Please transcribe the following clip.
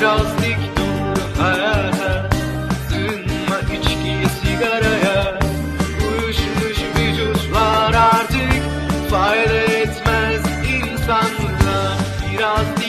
Biraz dik dur hayata. Sığınma içkiye sigaraya. Uyuşmuş vücutlar artık Fayda etmez insanlığa. Biraz